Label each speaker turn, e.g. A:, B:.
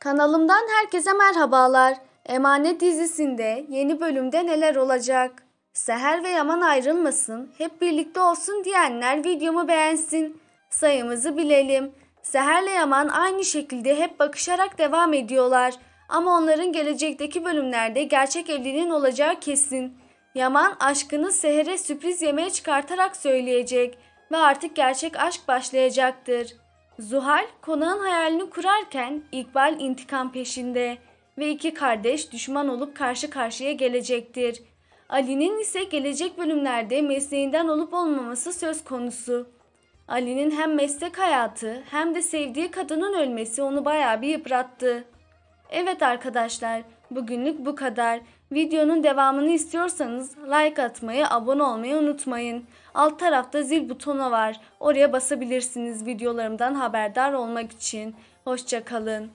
A: Kanalımdan herkese merhabalar. Emanet dizisinde yeni bölümde neler olacak? Seher ve Yaman ayrılmasın, hep birlikte olsun diyenler videomu beğensin. Sayımızı bilelim. Seher'le Yaman aynı şekilde hep bakışarak devam ediyorlar. Ama onların gelecekteki bölümlerde gerçek evliliğin olacağı kesin. Yaman aşkını Seher'e sürpriz yemeğe çıkartarak söyleyecek ve artık gerçek aşk başlayacaktır. Zuhal konağın hayalini kurarken İkbal intikam peşinde ve iki kardeş düşman olup karşı karşıya gelecektir. Ali'nin ise gelecek bölümlerde mesleğinden olup olmaması söz konusu. Ali'nin hem meslek hayatı hem de sevdiği kadının ölmesi onu bayağı bir yıprattı. Evet arkadaşlar, bugünlük bu kadar. Videonun devamını istiyorsanız like atmayı, abone olmayı unutmayın. Alt tarafta zil butonu var. Oraya basabilirsiniz videolarımdan haberdar olmak için. Hoşçakalın.